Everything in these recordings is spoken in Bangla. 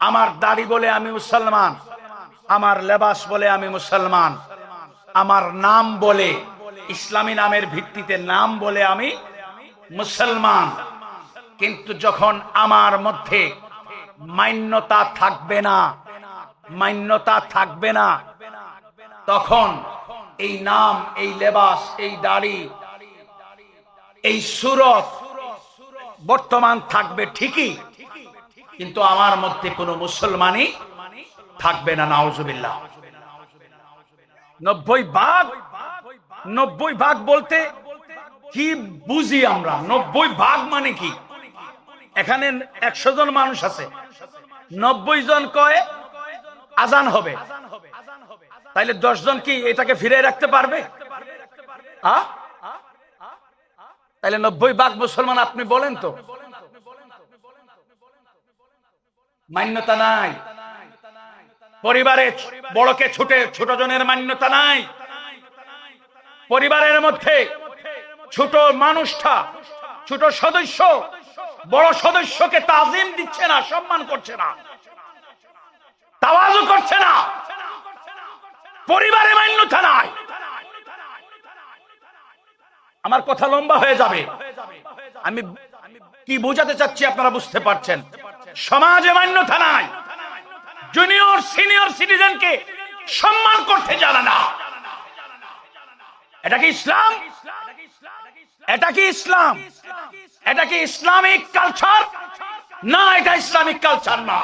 আমার দাড়ি বলে আমি মুসলমান, আমার লেবাস বলে আমি মুসলমান, আমার নাম বলে, ইসলামী নামের ভিত্তিতে নাম বলে আমি মুসলমান। কিন্তু যখন আমার মধ্যে মান্যতা থাকবে না, মান্যতা থাকবে না, তখন এই নাম, এই লেবাস, এই দাড়ি, এই সুরত বর্তমান থাকবে ঠিকই। কিন্তু আমার মধ্যে কোনো মুসলমানই থাকবে না, নাউজুবিল্লাহ। নব্বই ভাগ নব্বই ভাগ বলতে কি বুঝি আমরা? নব্বই ভাগ মানে কি? এখানে একশো জন মানুষ আছে। নব্বই জন কয়, আজান হবে। তাইলে দশ জন কি এটাকে ফিরে রাখতে পারবে? তাইলে নব্বই ভাগ মুসলমান, আপনি বলেন তো। মান্যতা নাই। পরিবারে বড়কে ছোটে, ছোট জনের মান্যতা নাই। পরিবারের মধ্যে ছোট মানুষটা, ছোট সদস্য, বড় সদস্যকে তাজিম দিচ্ছে না, সম্মান করছে না, তাওয়াজু করছে না। পরিবারে মান্যতা নাই। আমার কথা লম্বা হয়ে যাবে। আমি কি বোঝাতে চাচ্ছি আপনারা বুঝতে পারছেন? সমাজে মান্যতা নাই। জুনিয়র সিনিয়র সিটিজেনকে সম্মান করতে জানে না। এটা কি ইসলাম? এটা কি ইসলাম? এটা কি ইসলামিক কালচার না, এটা ইসলামিক কালচার না।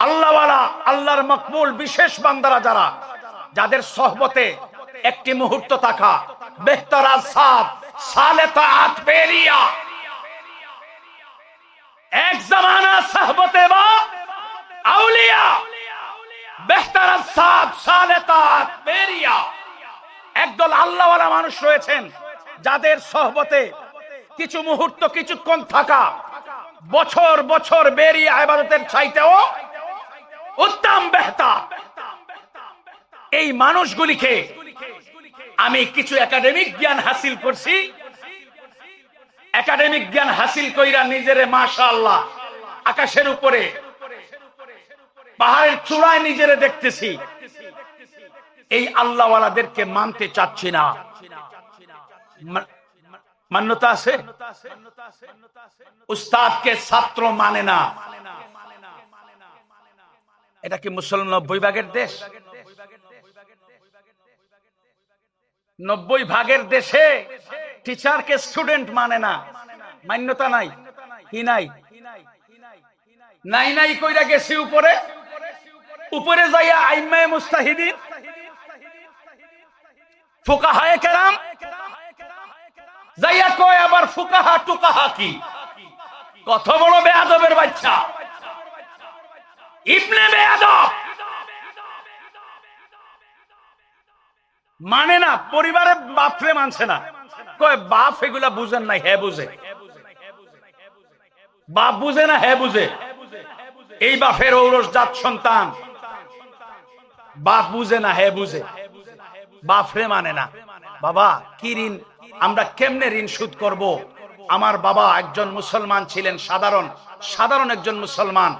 আল্লাহওয়ালা, আল্লাহর মকবুল, বিশেষ বান্দারা যারা, যাদের সহবতে একটি মুহূর্ত থাকা বেহতরা সাদ সালে তাআত পেরিয়া এক জামানা সহবতে আউলিয়া, বেহতরা সাদ সালে তাআত পেরিয়া একদল আল্লাহওয়ালা মানুষ রয়েছেন, যাদের সহবতে কিছু মুহূর্ত, কিছুক্ষণ থাকা, বছর বছর বেরিয়ে আবাদতের চাইতেও উত্তম বেহতার এই মানুষগুলিকে আমি কিছু একাডেমিক জ্ঞান হাসিল করছি। একাডেমিক জ্ঞান হাসিল কইরা নিজেরে মাশা আল্লাহ আকাশের উপরে, পাহাড়ের চূড়ায় নিজেরে দেখতেছি। এই আল্লাহওয়ালাদেরকে মানতে চাচ্ছি না। মান্যতা আছে? উস্তাদকে ছাত্র মানে না। এটা কি মুসলমান নব্বই ভাগের দেশ? নব্বই ভাগের দেশে টিচারকে স্টুডেন্ট মানে না। মান্যতা নাই কি নাই। নাই নাই কইরা গেছি উপরে। উপরে যাইয়া আইমায়ে মুস্তাহিদিন, ফুকাহায়ে কেরাম। যাইয়া কয়, আবার ফুকাহা, টুকাহা কি? কত বড় বেয়াদবের বাচ্চা। ইবনে বেয়াদব। মানে না, পরিবারে বাপরে মানছে না। কয়, বাপ এগুলা বুঝেন না হ্যাঁ বুঝে। বাপ বুঝে না হ্যাঁ বুঝে? এই বাপের ঔরস জাত সন্তান। বাপ বুঝে না হ্যাঁ বুঝে? বাপরে মানে না। বাবা, কি ঋণ? আমরা কেমনে ঋণ সুদ করব? আমার বাবা একজন মুসলমান ছিলেন, সাধারণ। সাধারণ একজন মুসলমান।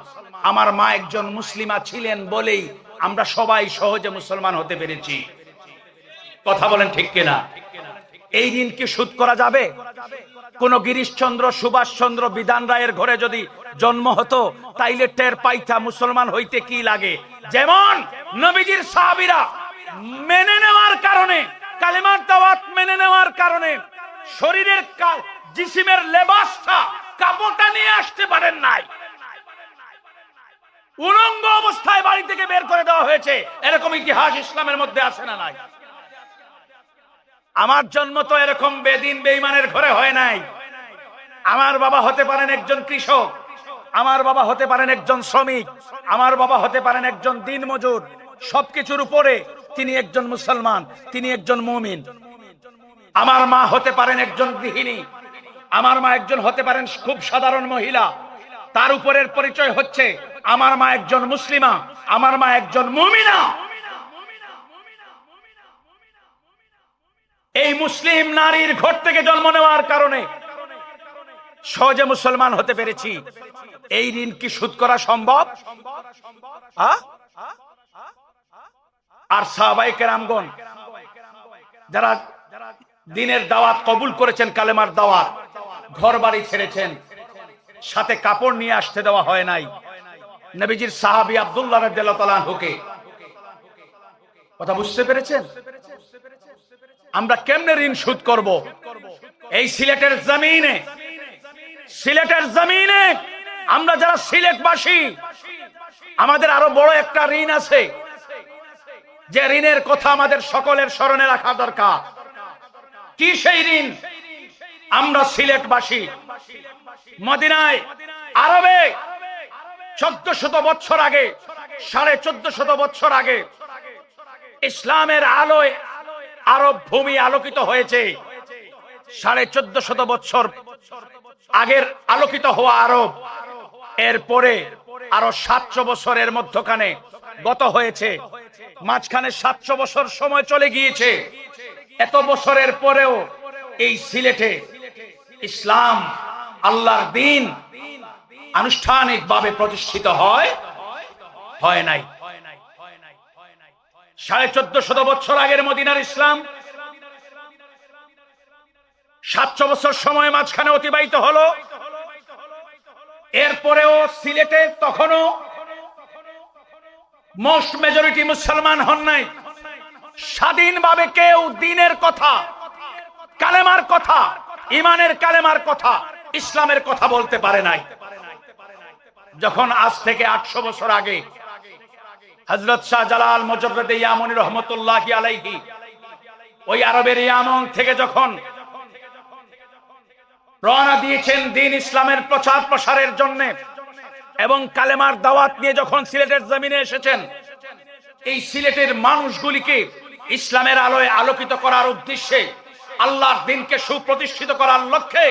আমার মা একজন মুসলিমা ছিলেন বলেই আমরা সবাই সহজে মুসলমান হতে পেরেছি। কথা বলেন ঠিক কিনা? এই ঋণ কি সুদ করা যাবে? কোন গিরিশচন্দ্র, সুভাষচন্দ্র বিধান রায়ের ঘরে যদি জন্ম হতো, তাইলে টের পাইতা মুসলমান হইতে কি লাগে? যেমন নবীজির সাহাবীরা মেনে নেওয়ার কারণে, কালিমার দাওয়াত মেনে নেওয়ার কারণে শরীরের জিসিমের লেবাসটা কাপড়টা নিয়ে আসতে পারেন নাই। উলঙ্গ অবস্থায় বাড়ি থেকে বের করে দেওয়া হয়েছে। এরকম ইতিহাস ইসলামের মধ্যে আছে না নাই? আমার জন্ম তো এরকম বেদিন বেইমানের ঘরে হয় নাই। আমার বাবা হতে পারেন একজন কৃষক, আমার বাবা হতে পারেন একজন শ্রমিক, আমার বাবা হতে পারেন একজন দিন মজুর সবকিছুর উপরে তিনি একজন মুসলমান, তিনি একজন মুমিন। আমার মা হতে পারেন একজন গৃহিণী, আমার মা একজন হতে পারেন খুব সাধারণ মহিলা। তার উপরের পরিচয় হচ্ছে, আমার মা একজন মুসলিমা, আমার মা একজন মুমিনা। এই মুসলিম নারীর ঘর থেকে জন্ম নেওয়ার কারণে সহজে মুসলমান হতে পেরেছি। এই ঋণ কি শোধ করা সম্ভব? আর সাহাবাই যারা দিনের দাওয়াত কবুল করেছেন, কালেমার দাওয়াত ঘর বাড়ি ছেড়েছেন, সাথে কাপড় নিয়ে আসতে দেওয়া হয় নাই। নবীজির সাহাবি আব্দুল্লাহ আনহুকে। কথা বুঝতে পেরেছেন? আমরা কেমনে ঋণ শোধ করব? এই সিলেটের জমিনে সিলেটের জমিনে আমরা যারা সিলেটবাসী, আমাদের আরও বড় একটা ঋণ আছে। যে ঋণের কথা আমাদের সকলের স্মরণে রাখা দরকার। কি সেই ঋণ? আমরা সিলেটবাসী। মদিনায়, আরবে চোদ্দ শত বছর আগে, সাড়ে চোদ্দ শত বছর আগে, ইসলামের আলোয় আরব ভূমি আলোকিত হয়েছে। সাড়ে চোদ্দ শত বছর আগের আলোকিত হওয়া আরব, এরপরে আরও সাতশো বছরের মধ্যখানে গত হয়েছে। মাঝখানে সাতশো বছর সময় চলে গিয়েছে। এত বছরের পরেও এই সিলেটে ইসলাম আল্লাহর দিন আনুষ্ঠানিকভাবে প্রতিষ্ঠিত হয় হয় নাই। সাড়ে চোদ্দ শত বছর আগের মদিনার ইসলাম, সাতশো বছর সময় মাঝখানে অতিবাহিত হলো। এরপরেও সিলেটে তখনও মোস্ট মেজরিটি মুসলমান হন নাই। স্বাধীনভাবে কেউ দিনের কথা, কালেমার কথা, ইমানের কালেমার কথা, ইসলামের কথা বলতে পারে নাই। যখন আজ থেকে আটশো বছর আগে হজরত শাহ জালাল ইয়ামনি রহমতুল্লাহ আলাইহি, ওই আরবের ইয়ামন থেকে যখন রওনা দিয়েছেন দিন ইসলামের প্রচার প্রসারের জন্য এবং কালেমার দাওয়াত নিয়ে যখন সিলেটের জমিনে এসেছেন, এই সিলেটের মানুষগুলিকে ইসলামের আলোয় আলোকিত করার উদ্দেশ্যে আল্লাহর দিনকে সুপ্রতিষ্ঠিত করার লক্ষ্যে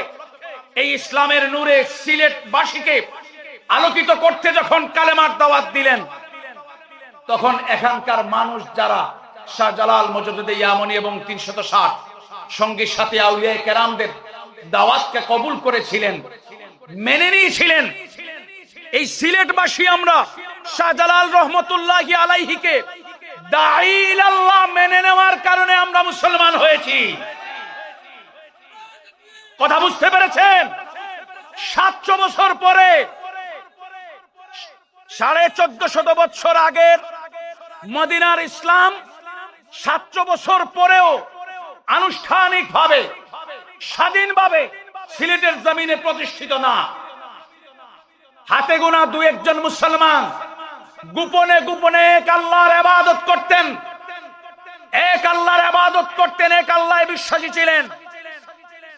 এই ইসলামের নূরে সিলেটবাসীকে আলোকিত করতে যখন কালেমার দাওয়াত দিলেন তখন এখানকার মানুষ যারা শাহজালাল মজুদ ইয়ামনি এবং তিনশত ষাট সঙ্গীর সাথে আউলিয়া কেরামদের দাওয়াতকে কবুল করেছিলেন, মেনে নিয়েছিলেন। এই সিলেটবাসী আমরা শাহজালাল রহমতুল্লাহ আলাইহিকে দাইল আল্লাহ মেনে নেওয়ার কারণে আমরা মুসলমান হয়েছি। কথা বুঝতে পেরেছেন? সাতশো বছর পরে, সাড়ে চোদ্দ শত বছর আগের মদিনার ইসলাম সাতশো বছর পরেও আনুষ্ঠানিক ভাবে স্বাধীনভাবে সিলেটের জমিনে প্রতিষ্ঠিত না। হাতে গোনা দু একজন মুসলমান গোপনে গোপনে এক আল্লাহর আবাদত করতেন, এক আল্লাহর আবাদত করতেন, এক আল্লাহ বিশ্বাসী ছিলেন।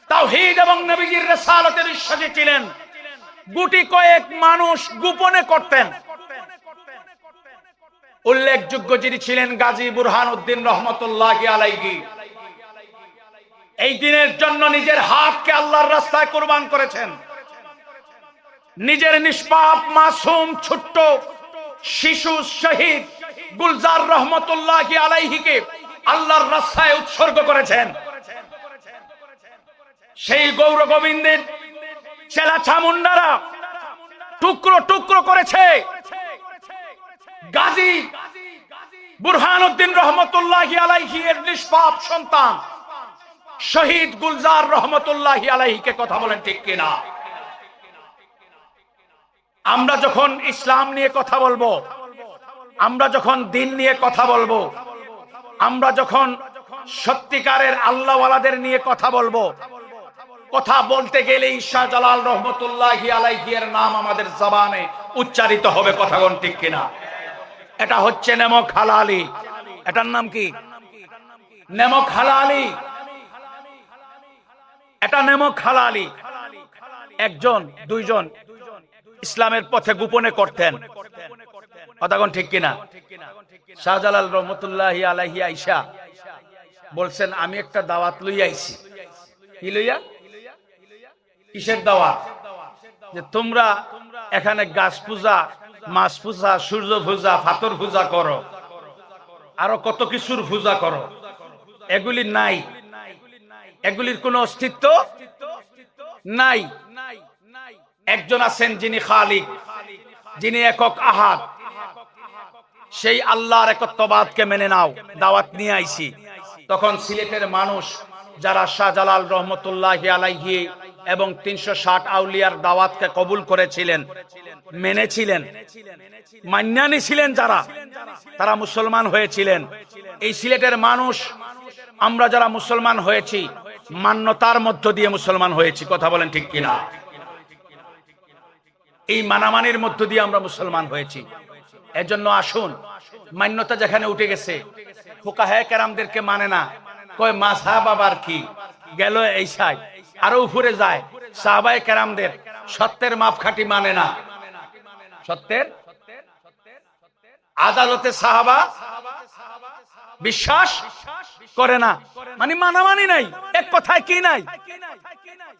তাওহীদ এবং নবীজির রেসালতে বিশ্বাসী ছিলেন। গুটি কয়েক মানুষ গোপনে করতেন। উল্লেখযোগ্য যিনি ছিলেন গাজী বুরহান উদ্দিন রহমতুল্লাহ আলাইহি। এই দিনের জন্য নিজের হাতকে আল্লাহর রাস্তায় কোরবান করেছেন। নিজের নিষ্পাপ, মাসুম, ছোট্ট শিশু, শহীদ গুলজার রহমতুল্লাহ আলাইহিকে আল্লাহর রাস্তায় উৎসর্গ করেছেন। সেই গৌর গোবিন্দের চেলা চামুন্ডারা টুকরো টুকরো করেছে। গাজী বুরহান উদ্দিন রহমতুল্লাহ আলাইহি এর নিষ্পাপ সন্তান শহীদ গুলজার রহমতুল্লাহ আলাইহিকে কথা বলেন ঠিক কিনা? আমরা যখন ইসলাম নিয়ে কথা বলব, আমরা যখন দিন নিয়ে কথা বলব, আমরা যখন সত্যিকারের আল্লাহওয়ালাদের নিয়ে কথা বলব, কথা বলতে গেলে ঈশা জালাল রহমতুল্লাহ আলাইহির নাম আমাদের জবানে উচ্চারিত হবে কথাগণ ঠিক কিনা? এটা হচ্ছে নেমক হালালি। এটার নাম কি? নেমক হালালি। এটা নেমক হালালি। একজন, দুইজন ইসলামের পথে গোপনে করতেন। কথাগণ ঠিক কিনা? শাহজালাল রহমতুল্লাহ আলাহি আইসা বলছেন, আমি একটা দাওয়াত লই আইছি। কি লইয়া? কিসের দাওয়াত? যে তোমরা এখানে গাছ পূজা মাছ পূজা, সূর্য পূজা ফাতর পূজা করো। আরও কত কিছুর পূজা করো। এগুলি নাই। এগুলির কোনো অস্তিত্ব নাই। একজন আছেন যিনি খালিক, যিনি একক আহাত সেই আল্লাহর একত্ববাদকে মেনে নাও, দাওয়াত নিয়ে আইছি। তখন সিলেটের মানুষ যারা শাহজালাল রহমতুল্লাহ আলাইহি এবং তিনশো ষাট আউলিয়ার দাওয়াতকে কবুল করেছিলেন মেনেছিলেন। মান্যানি ছিলেন যারা, তারা মুসলমান হয়েছিলেন। এই সিলেটের মানুষ, আমরা যারা মুসলমান হয়েছি, মান্যতার মধ্য দিয়ে মুসলমান হয়েছি, কথা বলেন ঠিক কিনা? এই মানামানির মধ্য দিয়ে আমরা মুসলমান হয়েছি। এজন্য আসুন, মান্যতা যেখানে উঠে গেছে, ফুকাহে কেরামদেরকে মানে না, কয় মাসা বাবার কি? গেল এই সাই, আরও উপরে যায়, সাহাবায়ে কেরামদের সত্যের মাপকাঠি মানে না। সত্যের আদালতে সাহাবা বিশ্বাস করে না। মানে মানামানি নাই, এক কথায় কি নাই?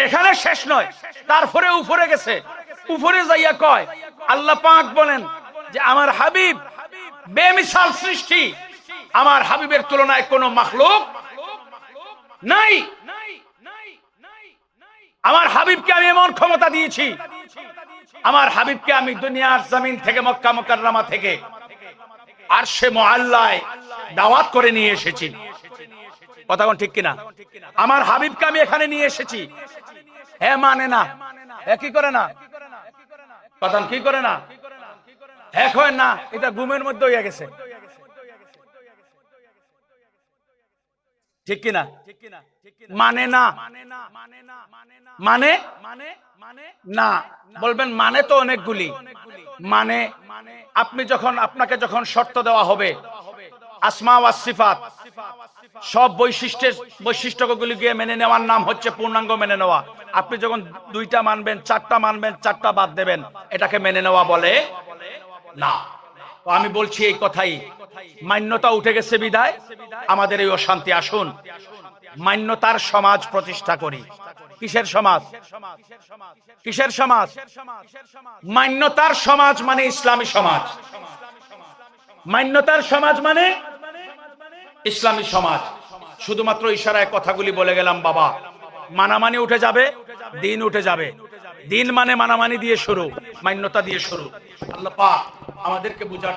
এখানে শেষ নয়, তারপরে উপরে গেছে। উপরে যাইয়া কয়, আল্লাহ পাক বলেন যে আমার হাবিব বেমিসাল সৃষ্টি, আমার হাবিবের তুলনায় কোন মাখলুক নাই। আমার হাবিবকে আমি এমন ক্ষমতা দিয়েছি আমার হাবিবকে আমি দুনিয়ার জমিন থেকে মক্কা মোকাররামা থেকে আর সে মহাল্লায় দাওয়াত করে নিয়ে এসেছি। কথা কোন ঠিক কিনা? আমার হাবিবকে আমি এখানে নিয়ে এসেছি। হ্যাঁ মানে না? হ্যাঁ কি করে না? কথা কি করে না? হ্যাঁ কয় না, এটা ঘুমের মধ্যে হয়ে গেছে। ঠিক কিনা? মানে না। মানে না বলবেন মানে তো অনেকগুলি। মানে আপনি যখন আপনাকে যখন শর্ত দেওয়া হবে আসমা ওয়াস সিফাত সব বৈশিষ্ট্যের বৈশিষ্ট্যগুলি গিয়ে মেনে নেওয়ার নাম হচ্ছে পূর্ণাঙ্গ মেনে নেওয়া। আপনি যখন দুইটা মানবেন চারটা মানবেন চারটা বাদ দেবেন এটাকে মেনে নেওয়া বলে না। তো আমি বলছি এই কথাই। মান্যতা উঠে গেছে বিদায়। আমাদের এই অশান্তি আসুন। মান্যতার সমাজ প্রতিষ্ঠা করি। কিসের সমাজ? কিসের সমাজ? মান্যতার সমাজ মানে ইসলামী সমাজ। মান্যতার সমাজ মানে ইসলামী সমাজ। শুধুমাত্র ইশারায় কথাগুলি বলে গেলাম, বাবা। মানামানি উঠে যাবে, দিন উঠে যাবে। দিন মানে মানামানি দিয়ে শুরু, মান্যতা দিয়ে শুরু। আল্লাহ আমাদেরকে বুঝার